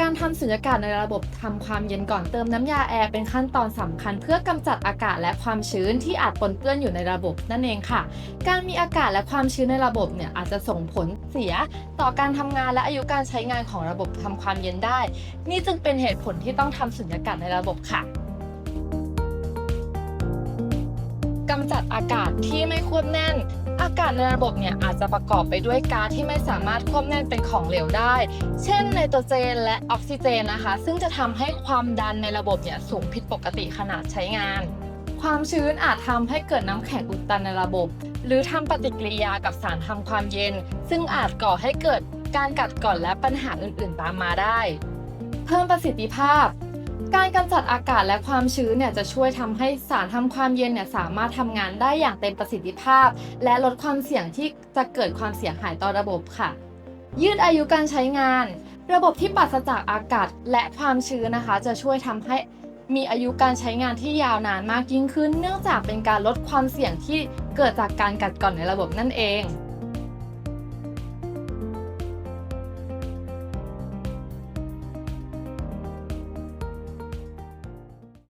การทำสุญญากาศในระบบทำความเย็นก่อนเติมน้ำยาแอร์เป็นขั้นตอนสำคัญ เพื่อกำจัดอากาศและความชื้นที่อาจปนเปื้อนอยู่ในระบบนั่นเองค่ะ การมีอากาศและความชื้นในระบบเนี่ยอาจจะส่งผลเสีย ต่อการทำงานและอายุการใช้งานของระบบทำความเย็นได้ นี่จึงเป็นเหตุผลที่ต้องทำสุญญากาศในระบบค่ะ กำจัดอากาศที่ไม่ควบแน่น อากาศในระบบเนี่ยอาจจะประกอบไปด้วยก๊าซที่ไม่สามารถควบแน่นเป็นของเหลวได้ เช่นไนโตรเจนและออกซิเจนนะคะ ซึ่งจะทำให้ความดันในระบบเนี่ยสูงผิดปกติขนาดใช้งาน ความชื้นอาจทำให้เกิดน้ำแข็งอุดตันในระบบ หรือทำปฏิกิริยากับสารทำความเย็น ซึ่งอาจก่อให้เกิดการกัดกร่อนและปัญหาอื่นๆ ตามมาได้ เพิ่มประสิทธิภาพ การกำจัดอากาศและความชื้นเนี่ยจะช่วยทำให้สารทำความเย็นเนี่ยสามารถทำงานได้อย่างเต็มประสิทธิภาพ และลดความเสี่ยงที่จะเกิดความเสียหายต่อระบบค่ะ ยืดอายุการใช้งาน ระบบที่ปราศจากอากาศและความชื้นนะคะ จะช่วยทำให้มีอายุการใช้งานที่ยาวนานมากยิ่งขึ้น เนื่องจากเป็นการลดความเสี่ยงที่เกิดจากการกัดกร่อนในระบบนั่นเอง